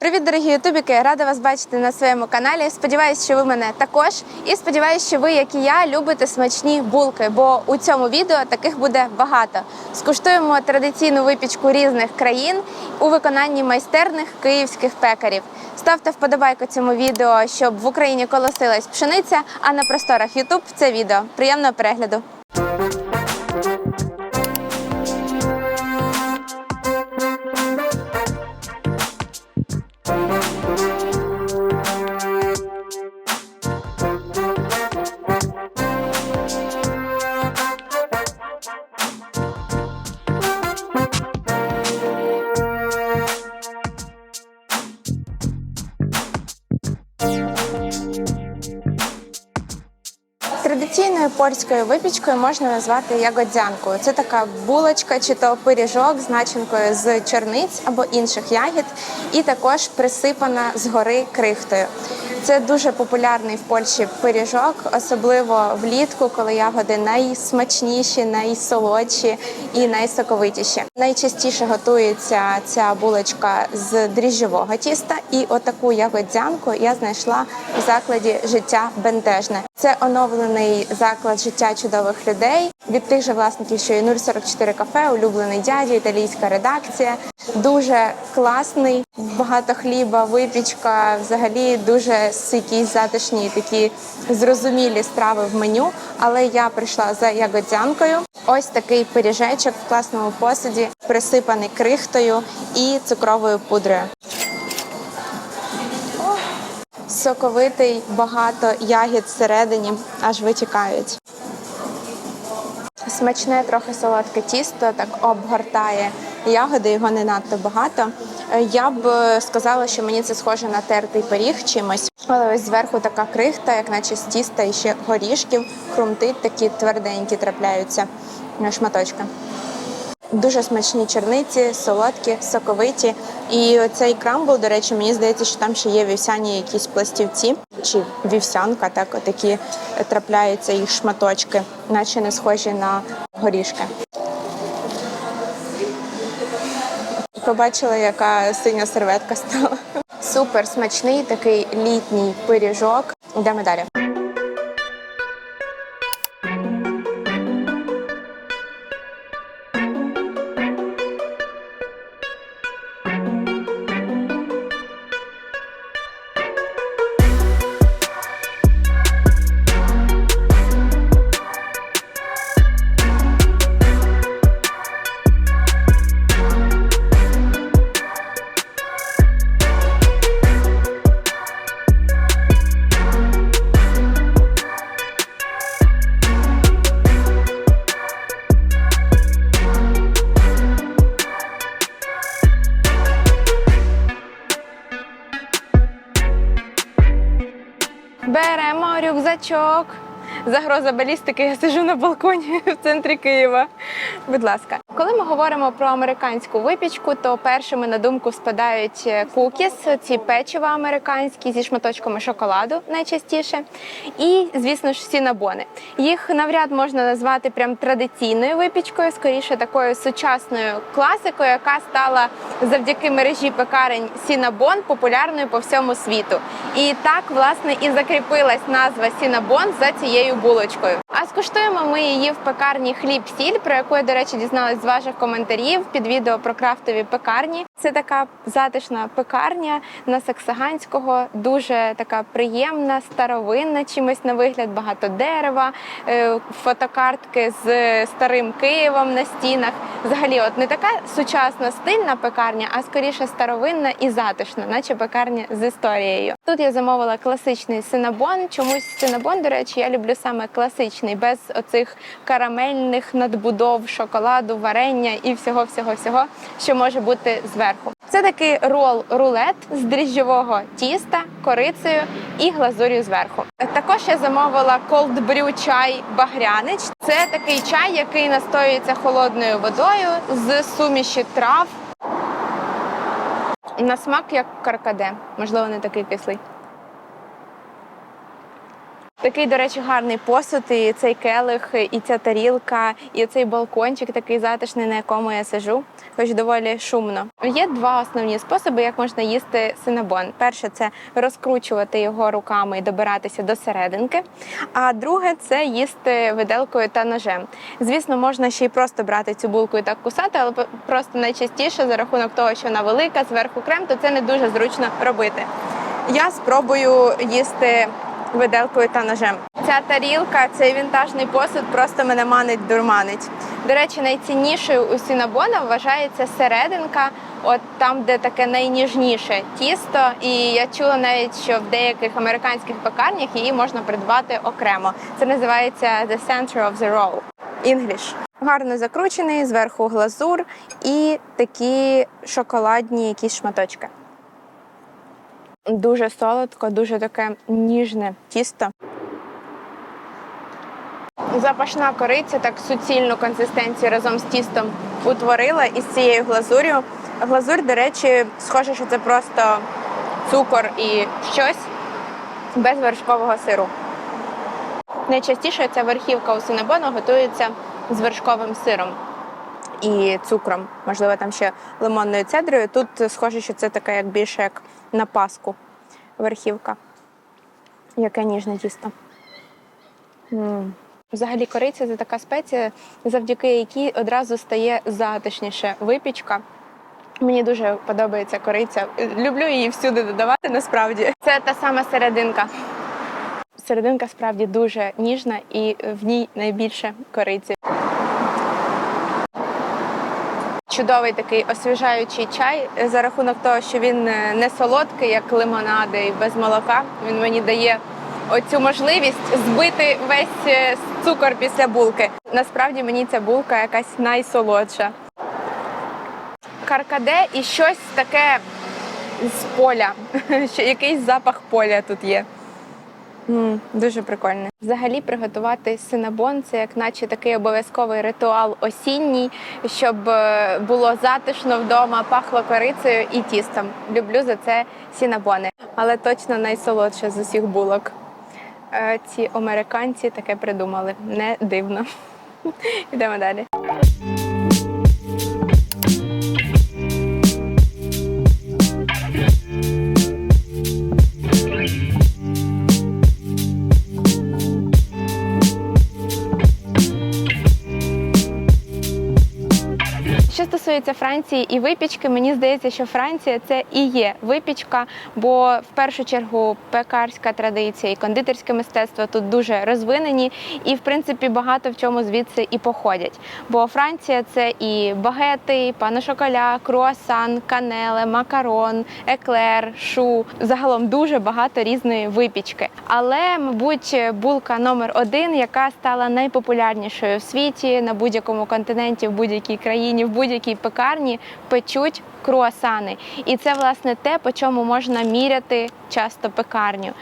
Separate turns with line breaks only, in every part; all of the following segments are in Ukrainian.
Привіт, дорогі ютубіки! Рада вас бачити на своєму каналі. Сподіваюсь, що ви мене також. І сподіваюсь, що ви, як і я, любите смачні булки, бо у цьому відео таких буде багато. Скуштуємо традиційну випічку різних країн у виконанні майстерних київських пекарів. Ставте вподобайку цьому відео, щоб в Україні колосилась пшениця, а на просторах Ютуб це відео. Приємного перегляду! Польською випічкою можна назвати ягодзянкою. Це така булочка чи то пиріжок з начинкою з черниць або інших ягід, і також присипана згори крихтою. Це дуже популярний в Польщі пиріжок, особливо влітку, коли ягоди найсмачніші, найсолодші і найсоковитіші. Найчастіше готується ця булочка з дріжджового тіста, і отаку ягодзянку я знайшла в закладі життя бентежне. Це оновлений заклад життя чудових людей від тих же власників, що і 044 кафе, улюблений дядя, італійська редакція. Дуже класний, багато хліба, випічка. Взагалі дуже якісь затишні, такі зрозумілі страви в меню. Але я прийшла за ягодянкою. Ось такий пиріжечок в класному посуді, присипаний крихтою і цукровою пудрою. Соковитий, багато ягід всередині аж витікають. Смачне, трохи солодке тісто, так обгортає ягоди, його не надто багато. Е, Я б е, сказала, що мені це схоже на тертий пиріг чимось, але ось зверху така крихта, як наче з тіста і ще горішків, хрумтить, такі тверденькі трапляються шматочки. Дуже смачні черниці, солодкі, соковиті. І цей крамбл, до речі, мені здається, що там ще є вівсяні якісь пластівці чи вівсянка, так такі трапляються їх шматочки, наче не схожі на горішки. Побачила, яка синя серветка стала. Супер смачний такий літній пиріжок. Йдемо далі. Беремо. Загроза балістики, я сижу на балконі в центрі Києва. Будь ласка, коли ми говоримо про американську випічку, то першими на думку спадають е, кукіс, ці печива американські зі шматочками шоколаду найчастіше. І, звісно ж, сінабони. Їх навряд можна назвати прям традиційною випічкою, скоріше такою сучасною класикою, яка стала завдяки мережі пекарень Сінабон популярною по всьому світу. І так, власне, і закріпилась назва Сінабон за цією булочкою. А скуштуємо ми її в пекарні хліб сіль, про яку я, до речі, дізналась з ваших коментарів під відео про крафтові пекарні. Це така затишна пекарня на Саксаганського, дуже така приємна, старовинна, чимось на вигляд, багато дерева, е, фотокартки з старим Києвом на стінах. Взагалі, от не така сучасна стильна пекарня, а скоріше старовинна і затишна, наче пекарня з історією. Тут я замовила класичний синабон. Чомусь синабон, до речі, я люблю саме класичний, без оцих карамельних надбудов, шоколаду, варення і всього, всього, всього, що може бути зверху. Це такий рол рулет з дріжджового тіста, корицею і глазур'ю зверху. Також я замовила cold brew чай багрянич. Це такий чай, який настоюється холодною водою з суміші трав. На смак як каркаде, можливо, не такий кислий. Такий, до речі, гарний посуд, і цей келих, і ця тарілка, і цей балкончик такий затишний, на якому я сижу, хоч доволі шумно. Є два основні способи, як можна їсти синабон. Перше це розкручувати його руками і добиратися до серединки. А друге це їсти виделкою та ножем. Звісно, можна ще й просто брати цю булку і так кусати, але просто найчастіше за рахунок того, що вона велика, зверху крем, то це не дуже зручно робити. Я спробую їсти виделкою та ножем. Ця тарілка, цей вінтажний посуд просто мене манить дурманить. До речі, найціннішою у сінабона вважається серединка, от там, де таке найніжніше тісто. І я чула навіть, що в деяких американських пекарнях її можна придбати окремо. Це називається The Center of the Roll. English. Гарно закручений, зверху глазур і такі шоколадні якісь шматочки. Дуже солодко, дуже таке ніжне тісто. Запашна кориця так суцільну консистенцію разом з тістом утворила із цією глазур'ю. Глазурь, до речі, схоже, що це просто цукор і щось без вершкового сиру. Найчастіше ця верхівка у синабону готується з вершковим сиром і цукром, можливо, там ще лимонною цедрою. Тут схоже, що це така як більше як на паску верхівка. Яке ніжне тісто. Взагалі кориця це така спеція, завдяки якій одразу стає затишніше випічка. Мені дуже подобається кориця. Люблю її всюди додавати насправді. Це та сама серединка. Серединка справді дуже ніжна і в ній найбільше кориці. Чудовий такий освіжаючий чай за рахунок того, що він е, не солодкий, як лимонади і без молока. Він мені дає оцю можливість збити весь е, цукор після булки. Насправді мені ця булка якась найсолодша. Каркаде і щось таке з поля. Ще якийсь запах поля тут є. М, дуже прикольно. Взагалі приготувати синабон це як наче такий обов'язковий ритуал осінній, щоб е, було затишно вдома, пахло корицею і тістом. Люблю за це сінабони, але точно найсолодше з усіх булок. Е, Ці американці таке придумали. Не дивно. Йдемо далі. Стосується Франції і випічки, мені здається, що Франція це і є випічка, бо в першу чергу пекарська традиція і кондитерське мистецтво тут дуже розвинені, і в принципі багато в чому звідси і походять. Бо Франція це і багети, і шоколя, круасан, канеле, макарон, еклер, шу. Загалом дуже багато різної випічки. Але, мабуть, булка номер один, яка стала найпопулярнішою в світі на будь-якому континенті, в будь-якій країні, в будь-якій пекарні печуть круасани. І це власне те, по чому можна міряти часто пекарню.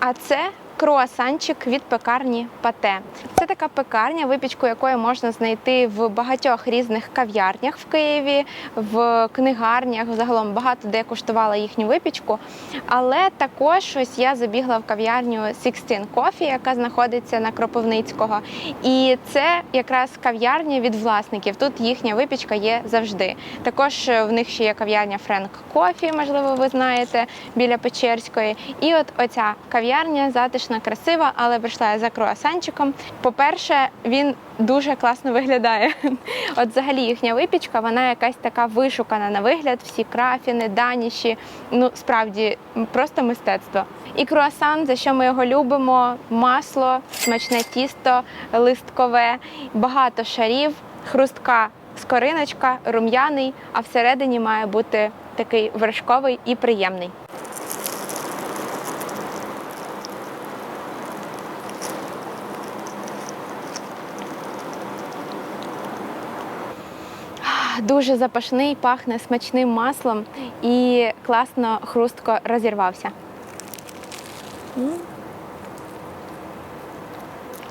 А це круасанчик від пекарні Пате. Це така пекарня, випічку якої можна знайти в багатьох різних кав'ярнях в Києві, в книгарнях. Загалом багато де куштувала їхню випічку. Але також ось я забігла в кав'ярню Sixteen Coffee, яка знаходиться на Кропивницького. І це якраз кав'ярня від власників. Тут їхня випічка є завжди. Також е, в них ще є кав'ярня Френк Кофі, можливо, ви знаєте, біля Печерської. І от оця кав'ярня затишна, красива, але прийшла я за круасанчиком. По-перше, він дуже класно виглядає. От взагалі їхня випічка, вона якась така вишукана на вигляд, всі крафіни, даніші. Ну, справді, просто мистецтво. І круасан, за що ми його любимо, масло, смачне тісто, листкове, багато шарів, хрустка скориночка, рум'яний, а всередині має бути такий вершковий і приємний. Дуже запашний, пахне смачним маслом і класно хрустко розірвався.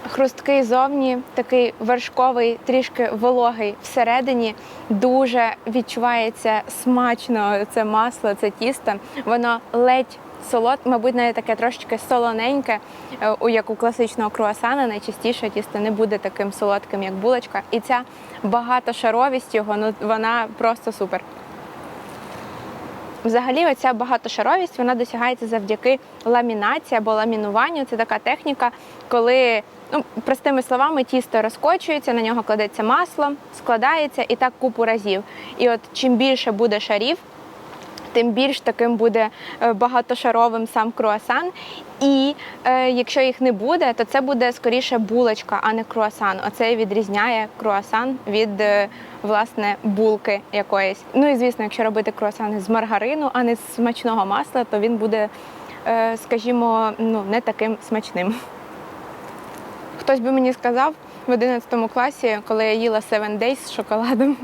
Хрусткий зовні, такий вершковий, трішки вологий всередині. Дуже відчувається смачно це масло, це тісто. Воно ледь солод, мабуть, навіть таке трошечки солоненьке, е, у як у класичного круасана. Найчастіше тісто не буде таким солодким, як булочка. І ця багатошаровість його, ну вона просто супер. Взагалі, оця багатошаровість вона досягається завдяки ламінації або ламінуванню. Це така техніка, коли, ну, простими словами, тісто розкочується, на нього кладеться масло, складається і так купу разів. І от чим більше буде шарів, тим більш таким буде е, багатошаровим сам круасан. І е, якщо їх не буде, то це буде скоріше булочка, а не круасан. Оце і відрізняє круасан від е, власне булки якоїсь. Ну і звісно, якщо робити круасан з маргарину, а не з смачного масла, то він буде, е, скажімо, ну не таким смачним. Хтось би мені сказав в 11 класі, коли я їла Seven Days з шоколадом,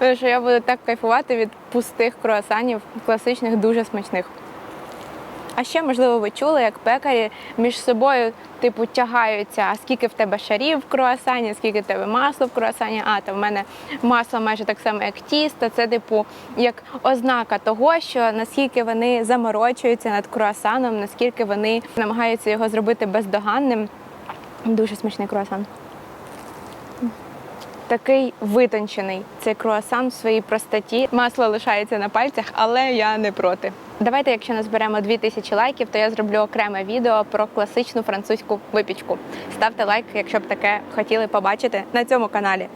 що я буду так кайфувати від пустих круасанів, класичних, дуже смачних. А ще, можливо, ви чули, як пекарі між собою типу тягаються, а скільки в тебе шарів в круасані, скільки в тебе масла в круасані, а то в мене масло майже так само, як тісто. Це, типу, як ознака того, що наскільки вони заморочуються над круасаном, наскільки вони намагаються його зробити бездоганним. Дуже смачний круасан. Такий витончений цей круасан в своїй простоті. Масло лишається на пальцях, але я не проти. Давайте, якщо назберемо 2000 лайків, то я зроблю окреме відео про класичну французьку випічку. Ставте лайк, якщо б таке хотіли побачити на цьому каналі.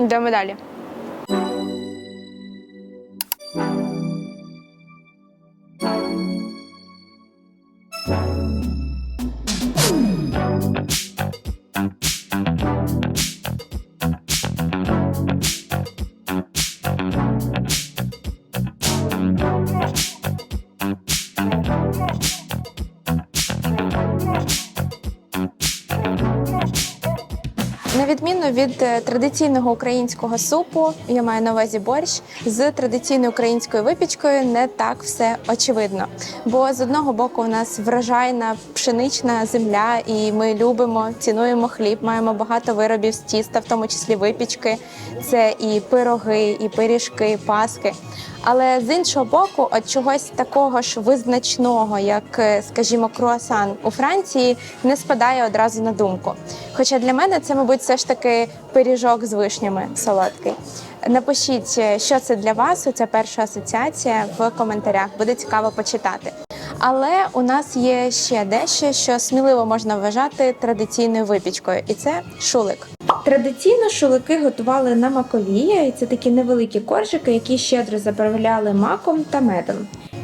Йдемо далі. Від е, традиційного українського супу, я маю на увазі борщ з традиційною українською випічкою не так все очевидно. Бо з одного боку у нас врожайна пшенична земля, і ми любимо, цінуємо хліб, маємо багато виробів з тіста, в тому числі випічки. Це і пироги, і пиріжки, і паски. Але з іншого боку, от чогось такого ж визначного, як, е, скажімо, круасан у Франції, не спадає одразу на думку. Хоча для мене це, мабуть, все ж таки пиріжок з вишнями солодкий. Напишіть, е, що це для вас. Оця перша асоціація в коментарях. Буде цікаво почитати. Але у нас є ще дещо, що сміливо можна вважати традиційною випічкою, і це шулик. Традиційно шулики готували на маковія, і це такі невеликі коржики, які щедро заправляли маком та медом.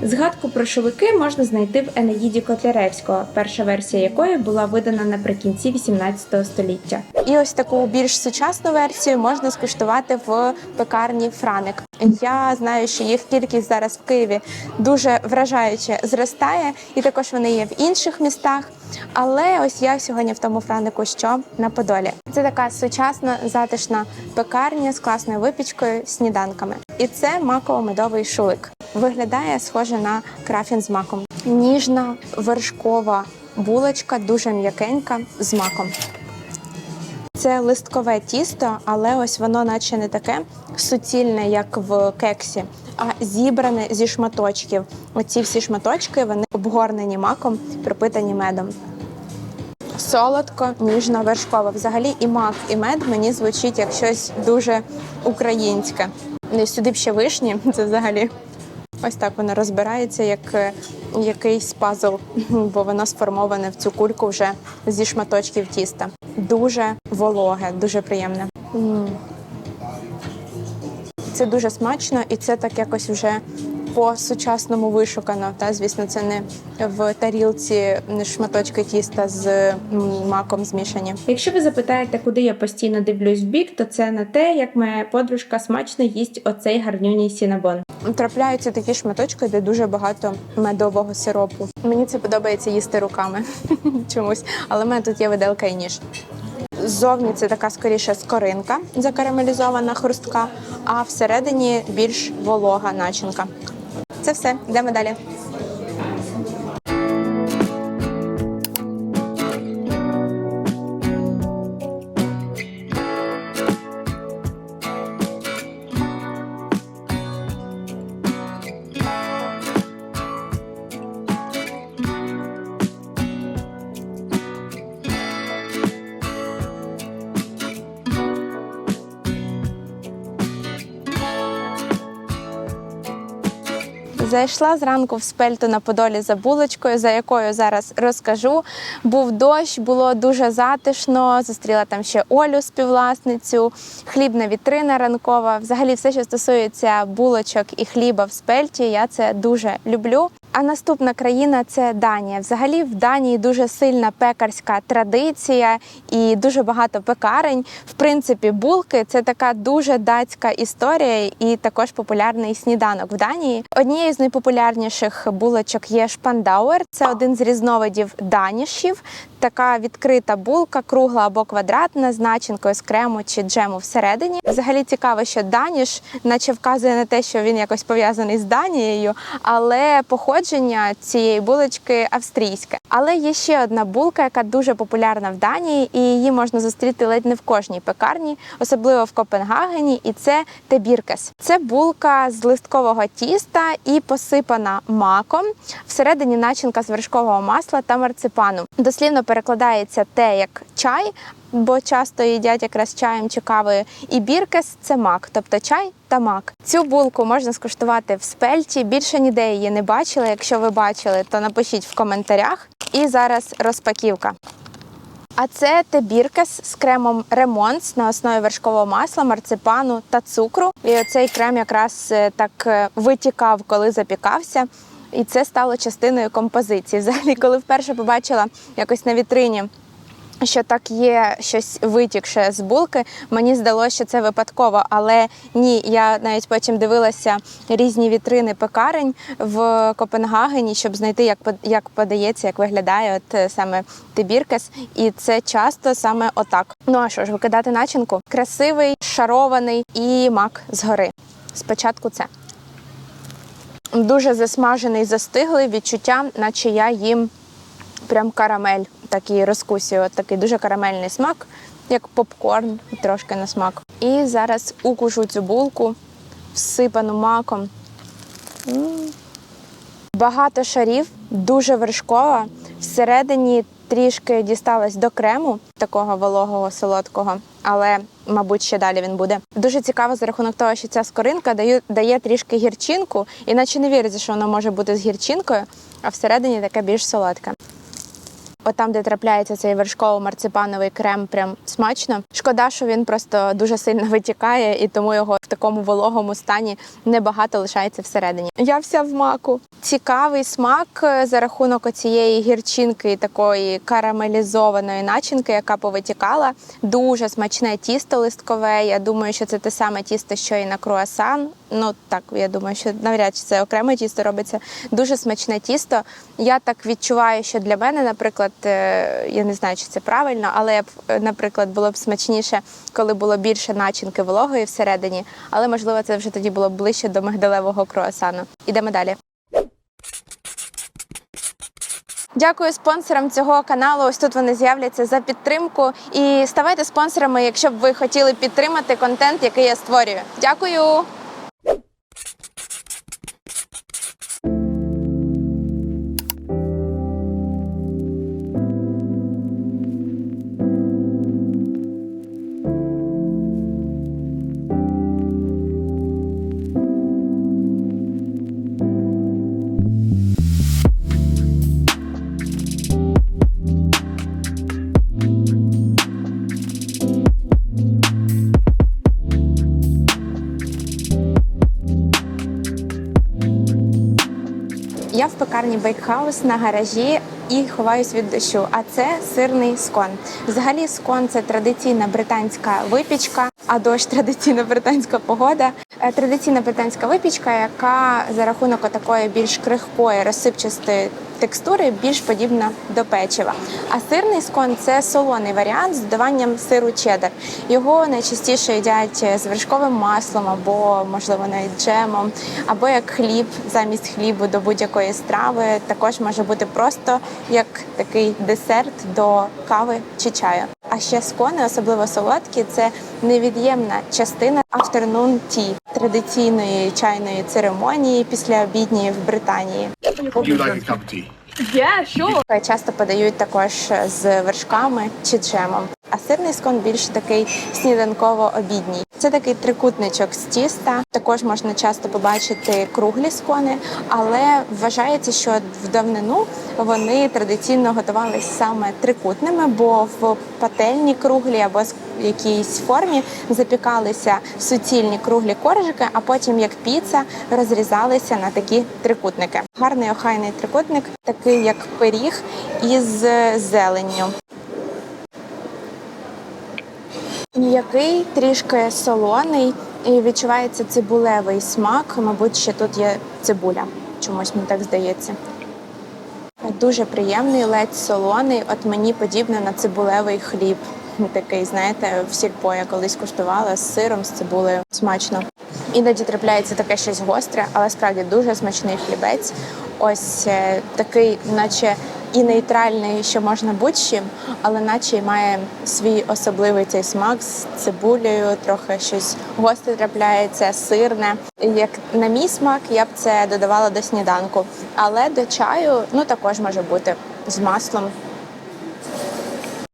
Згадку про шулики можна знайти в Енеїді Котляревського, перша версія якої була видана наприкінці 18 століття. І ось таку більш сучасну версію можна скуштувати в пекарні Франик. Я знаю, що їх кількість зараз в Києві дуже вражаюче зростає, і також вони є в інших містах. Але ось я сьогодні в тому франику, що на Подолі. Це така сучасна затишна пекарня з класною випічкою, сніданками. І це маково-медовий шулик. Виглядає схоже на крафін з маком. Ніжна вершкова булочка, дуже м'якенька з маком. Це листкове тісто, але ось воно, наче не таке суцільне, як в кексі, а зібране зі шматочків. Оці всі шматочки вони обгорнені маком, пропитані медом. Солодко, ніжно вершково. Взагалі і мак, і мед мені звучить як щось дуже українське. І Сюди б ще вишні, це взагалі. Ось так воно розбирається як е, якийсь пазл, бо воно сформоване в цю кульку вже зі шматочків тіста. Дуже вологе, дуже приємне. М. Це дуже смачно, і це так якось вже по-сучасному вишукано. Та звісно, це не в тарілці шматочки тіста з маком змішані. Якщо ви запитаєте, куди я постійно дивлюсь в бік, то це на те, як моя подружка смачно їсть оцей гарнюній сінабон. Трапляються такі шматочки, де дуже багато медового сиропу. Мені це подобається їсти руками чомусь, але в мене тут є виделка і ніж. Ззовні це така скоріше скоринка закарамелізована хрустка, а всередині більш волога начинка. Це все, йдемо далі. Зайшла зранку в спельту на Подолі за булочкою, за якою зараз розкажу. Був дощ, було дуже затишно. Зустріла там ще Олю, співвласницю, хлібна вітрина ранкова. Взагалі, все, що стосується булочок і хліба в спельті, я це дуже люблю. А наступна країна це Данія. Взагалі в Данії дуже сильна пекарська традиція і дуже багато пекарень. В принципі, булки це така дуже датська історія і також популярний сніданок в Данії. Однією з найпопулярніших булочок є шпандауер. Це один з різновидів данішів. Така відкрита булка, кругла або квадратна з начинкою з крему чи джему всередині. Взагалі цікаво, що даніш, наче вказує на те, що він якось пов'язаний з Данією, але походження цієї булочки австрійське. Але є ще одна булка, яка дуже популярна в Данії, і її можна зустріти ледь не в кожній пекарні, особливо в Копенгагені. І це тебіркес. Це булка з листкового тіста і посипана маком. Всередині начинка з вершкового масла та марципану. Дослівно перекладається те як чай. Бо часто їдять якраз чаєм чи кавою. І біркес це мак, тобто чай та мак. Цю булку можна скуштувати в спельті. Більше ніде її не бачила. Якщо ви бачили, то напишіть в коментарях. І зараз розпаківка. А це тебіркес з кремом ремонт на основі вершкового масла, марципану та цукру. І оцей крем якраз е, так е, витікав, коли запікався. І це стало частиною композиції. Взагалі, коли вперше побачила якось на вітрині. Що так є щось витікше з булки. Мені здалося, що це випадково, але ні, я навіть потім дивилася різні вітрини пекарень в Копенгагені, щоб знайти, як як подається, як виглядає от е, саме тибіркес. І це часто саме отак. Ну а що ж, викидати начинку? Красивий, шарований і мак згори. Спочатку це. Дуже засмажений, застиглий відчуття, наче я їм прям карамель, такий розкусію, от такий дуже карамельний смак, як попкорн, трошки на смак. І зараз укушу цю булку, всипану маком. Багато шарів, дуже вершкова. Всередині трішки дісталась до крему, такого вологого, солодкого, але, мабуть, ще далі він буде. Дуже цікаво за рахунок того, що ця скоринка дає, дає трішки гірчинку, іначе не віриться, що вона може бути з гірчинкою, а всередині таке більш солодке. От там, де трапляється цей вершково-марципановий крем, прям смачно. Шкода, що він просто дуже сильно витікає, і тому його в такому вологому стані небагато лишається всередині. Я вся в маку. Цікавий смак е, за рахунок цієї гірчинки такої карамелізованої начинки, яка повитікала. Дуже смачне тісто листкове. Я думаю, що це те саме тісто, що і на круасан. Ну так, я думаю, що навряд чи це окреме тісто робиться. Дуже смачне тісто. Я так відчуваю, що для мене, наприклад, е, я не знаю, чи це правильно, але б, е, наприклад, було б смачніше, коли було більше начинки вологої всередині. Але можливо, це вже тоді було б ближче до мигдалевого круасану. Ідемо далі. Дякую спонсорам цього каналу. Ось тут вони з'являться за підтримку. І ставайте спонсорами, якщо б ви хотіли підтримати контент, який я створюю. Дякую. Пекарні Бейкхаус на гаражі і ховаюсь від дощу. А це сирний скон. Взагалі, скон це традиційна британська випічка, а дощ традиційна британська погода. Е, Традиційна британська випічка, яка за рахунок такої більш крихкої розсипчастої текстури більш подібна до печива. А сирний скон це солоний варіант з додаванням сиру чеддер. Його найчастіше їдять з вершковим маслом або, можливо, навіть джемом, або як хліб замість хлібу до будь-якої страви. Також може бути просто як такий десерт до кави чи чаю. А ще скони, особливо солодкі, це невід'ємна частина afternoon tea – традиційної чайної церемонії після обідньої в Британії.
Я sure.
Часто подають також з вершками чи джемом. А сирний скон більш такий сніданково-обідній. Це такий трикутничок з тіста. Також можна часто побачити круглі скони, але вважається, що в давнину вони традиційно готувалися саме трикутними, бо в пательні круглі або з якійсь формі запікалися суцільні круглі коржики, а потім як піца розрізалися на такі трикутники. Гарний охайний трикутник, такий як пиріг із зеленню. М'який, трішки солоний і відчувається цибулевий смак. Мабуть, ще тут є цибуля. Чомусь мені так здається. Дуже приємний, ледь солоний. От мені подібне на цибулевий хліб. Такий, знаєте, в сільпо я колись куштувала з сиром, з цибулею. Смачно. Іноді трапляється таке щось гостре, але справді дуже смачний хлібець. Ось е, такий, наче і нейтральний, що можна будь-чим, але наче має свій особливий цей смак з цибулею, трохи щось гостре трапляється, сирне. Як на мій смак, я б це додавала до сніданку. Але до чаю ну також може бути з маслом.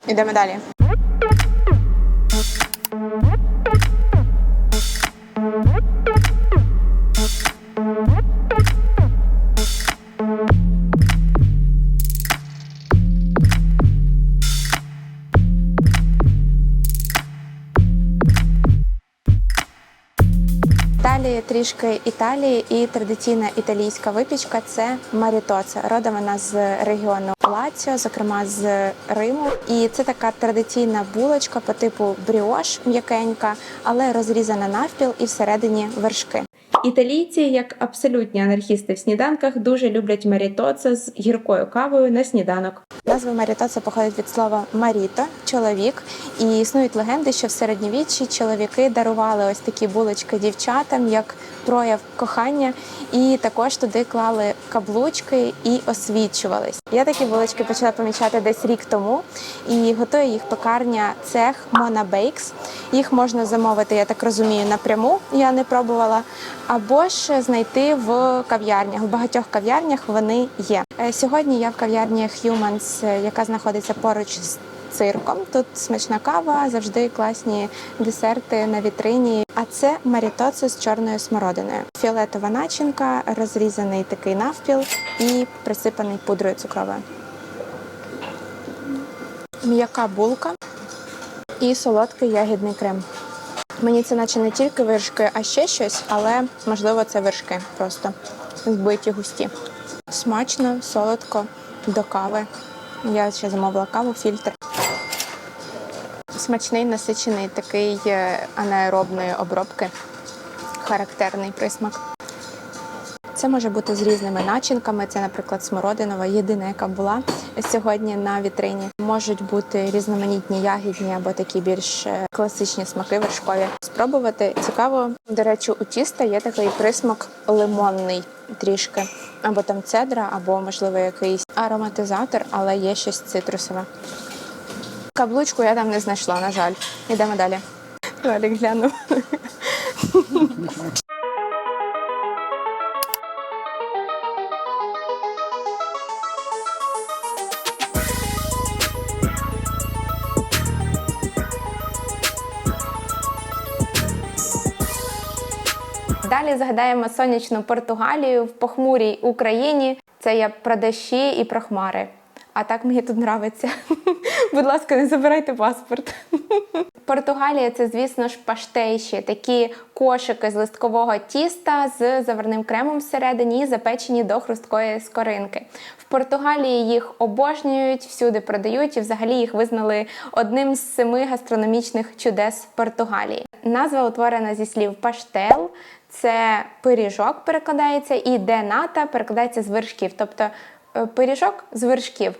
Ідемо далі. Трішки Італії і традиційна італійська випічка це марітоце. Родом вона з регіону Лаціо, зокрема з Риму. І це така традиційна булочка по типу бріош, м'якенька, але розрізана навпіл і всередині вершки. Італійці, як абсолютні анархісти в сніданках, дуже люблять марітоце з гіркою кавою на сніданок. Назва марітоце походить від слова маріто чоловік. І існують легенди, що в середньовіччі чоловіки дарували ось такі булочки дівчатам як прояв кохання, і також туди клали каблучки і освічувались. Я такі булочки почала помічати десь рік тому, і готує їх пекарня цех Мона Бейкс. Їх можна замовити, я так розумію, напряму. Я не пробувала. Або ж знайти в кав'ярнях. В багатьох кав'ярнях вони є. Е, Сьогодні я в кав'ярні Humans, е, яка знаходиться поруч з цирком. Тут смачна кава, завжди класні десерти на вітрині. А це марітоце з чорною смородиною. Фіолетова начинка, розрізаний такий навпіл і присипаний пудрою цукровою. М'яка булка і солодкий ягідний крем. Мені це наче не тільки вершки, а ще щось, але можливо це вершки просто збиті густі. Смачно, солодко, до кави. Я ще замовила каву, фільтр. Смачний, насичений такий е, анаеробної обробки. Характерний присмак. Це може бути з різними начинками. Це, наприклад, смородинова, єдина, яка була сьогодні на вітрині. Можуть бути різноманітні ягідні або такі більш е, класичні смаки вершкові. Спробувати цікаво. До речі, у тіста є такий присмак лимонний трішки, або там цедра, або можливо якийсь ароматизатор, але є щось цитрусове. Каблучку я там не знайшла, на жаль. Йдемо далі. Валік глянув. Далі згадаємо сонячну Португалію в похмурій Україні. Це є про дощі і про хмари. А так мені тут нравиться. Будь ласка, не забирайте паспорт. Португалія це, звісно ж, паштейші, такі кошики з листкового тіста з заварним кремом всередині запечені до хрусткої скоринки. В Португалії їх обожнюють, всюди продають і взагалі їх визнали одним з семи гастрономічних чудес Португалії. Назва утворена зі слів паштел, це пиріжок перекладається, і дената перекладається з вершків. Тобто пиріжок з вершків.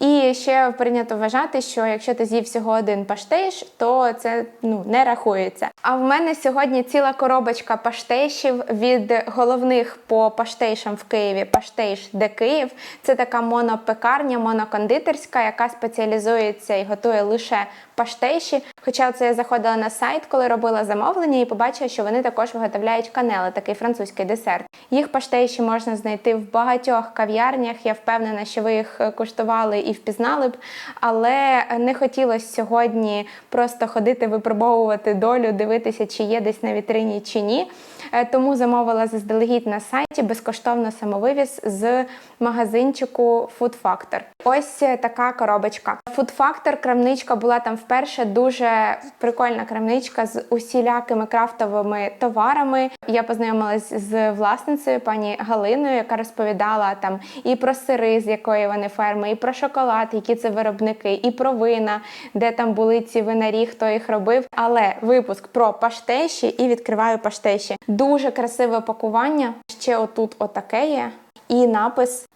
І ще прийнято вважати, що якщо ти з'їв всього один паштейш, то це ну не рахується. А в мене сьогодні ціла коробочка паштейшів від головних по паштейшам в Києві. Паштейш де Київ. Це така монопекарня, монокондитерська, яка спеціалізується і готує лише паштейші. Хоча це я заходила на сайт, коли робила замовлення, і побачила, що вони також виготовляють канели, такий французький десерт. Їх паштейші можна знайти в багатьох кав'ярнях. Я впевнена, що ви їх куштували і впізнали б. Але не хотілося сьогодні просто ходити, випробовувати долю, дивитися, чи є десь на вітрині чи ні. Е, Тому замовила заздалегідь на сайті безкоштовно самовивіз з магазинчику Food Factor. Ось е, така коробочка. Food Factor крамничка була там вперше. Дуже прикольна крамничка з усілякими крафтовими товарами. Я познайомилась з власницею пані Галиною, яка розповідала там і про сири, з якої вони ферми, і про шоколад, які це виробники, і про вина, де там були ці винарі, хто їх робив. Але випуск про паштеші і відкриваю паштеші. Дуже красиве пакування. Ще отут отаке є. І напис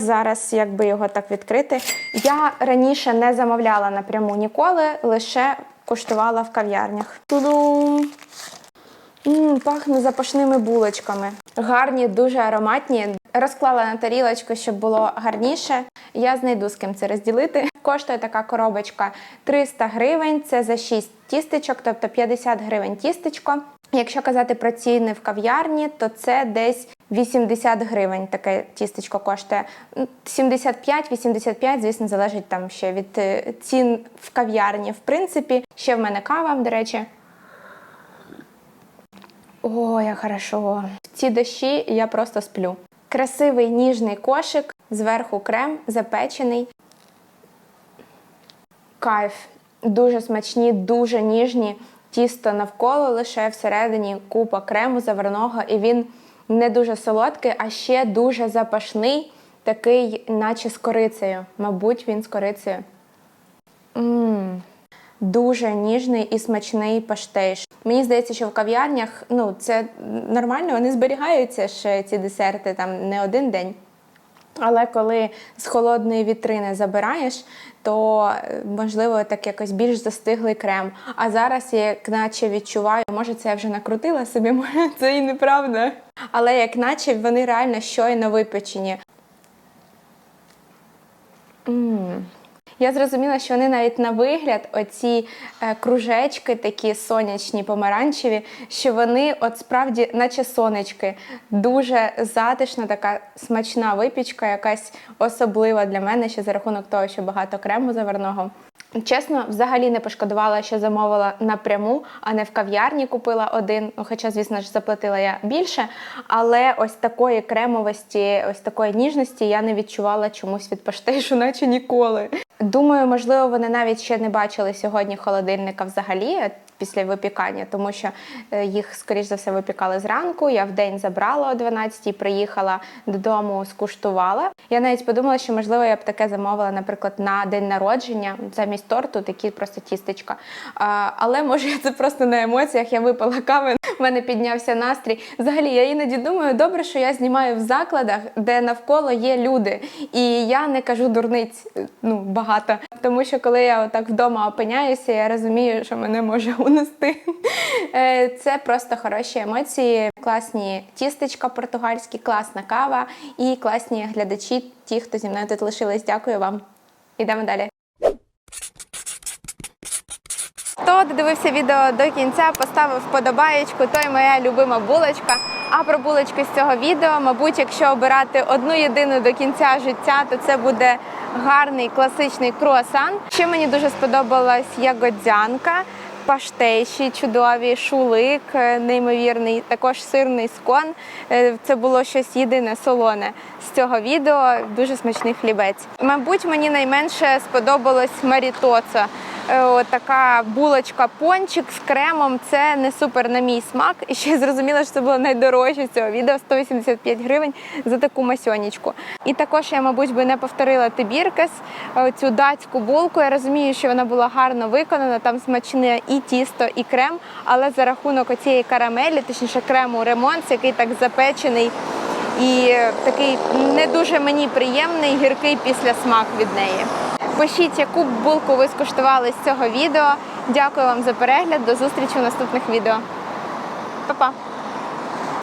Зараз, якби його так відкрити. Я раніше не замовляла напряму ніколи, лише куштувала в кав'ярнях. Тудум! М, пахне запашними булочками. Гарні, дуже ароматні. Розклала на тарілочку, щоб було гарніше. Я знайду з ким це розділити. Коштує така коробочка 300 гривень. Це за 6 тістечок, тобто 50 гривень тістечко. Якщо казати про ціни в кав'ярні, то це десь 80 гривень таке тістечко коштує. 75-85, звісно, залежить там ще від е, цін в кав'ярні. В принципі, ще в мене кава, до речі. О, як хорошо. В ці дощі я просто сплю. Красивий ніжний кошик, зверху крем, запечений. Кайф. Дуже смачні, дуже ніжні. Тісто навколо лише всередині купа крему заварного, і він не дуже солодкий, а ще дуже запашний, такий, наче з корицею. Мабуть, він з корицею. Мм, дуже ніжний і смачний паштейш. Мені здається, що в кав'ярнях ну, це нормально, вони зберігаються ще ці десерти там не один день. Але коли з холодної вітрини забираєш, то е, можливо так якось більш застиглий крем. А зараз я наче відчуваю, може це я вже накрутила собі, може це і неправда. Але як наче вони реально щойно випечені. М. Я зрозуміла, що вони навіть на вигляд, оці е, кружечки, такі сонячні, помаранчеві, що вони от справді, наче сонечки, дуже затишна, така смачна випічка, якась особлива для мене ще за рахунок того, що багато крему заварного. Чесно, взагалі не пошкодувала, що замовила напряму, а не в кав'ярні купила один. Хоча, звісно ж, заплатила я більше. Але ось такої кремовості, ось такої ніжності я не відчувала чомусь від паштейшу, наче ніколи. Думаю, можливо, вони навіть ще не бачили сьогодні холодильника взагалі після випікання, тому що е, їх, скоріш за все, випікали зранку. Я в день забрала о 12 приїхала додому, скуштувала. Я навіть подумала, що можливо я б таке замовила, наприклад, на день народження замість торту, такі просто тістечка. Але може це просто на емоціях. Я випила кави, в мене піднявся настрій. Взагалі, я іноді думаю, добре, що я знімаю в закладах, де навколо є люди, і я не кажу дурниць ну багато. Тому що коли я отак вдома опиняюся, я розумію, що мене може унести. Е, Це просто хороші емоції, класні тістечка португальські, класна кава і класні глядачі, ті, хто зі мною тут лишились. Дякую вам. Ідемо далі. Хто додивився відео до кінця, поставив вподобаєчку, той моя любима булочка. А про булочки з цього відео, мабуть, якщо обирати одну єдину до кінця життя, то це буде гарний класичний круасан. Ще мені дуже сподобалась ягодзянка, паштейші чудові, шулик е, неймовірний, також сирний скон. Е, Це було щось єдине солоне з цього відео. Дуже смачний хлібець. Мабуть, мені найменше сподобалось марітоца. Е, така булочка пончик з кремом. Це не супер на мій смак. І ще зрозуміла, що це було найдорожче цього відео 185 гривень за таку масьонечку. І також я, мабуть, би не повторила тибіркес, цю датську булку. Я розумію, що вона була гарно виконана, там смачне і тісто, і крем, але за рахунок оцієї карамелі, точніше крему ремонт, який так запечений. І такий не дуже мені приємний гіркий післясмак від неї. Пишіть, яку булку ви скуштували з цього відео. Дякую вам за перегляд. До зустрічі в наступних відео. Па-па!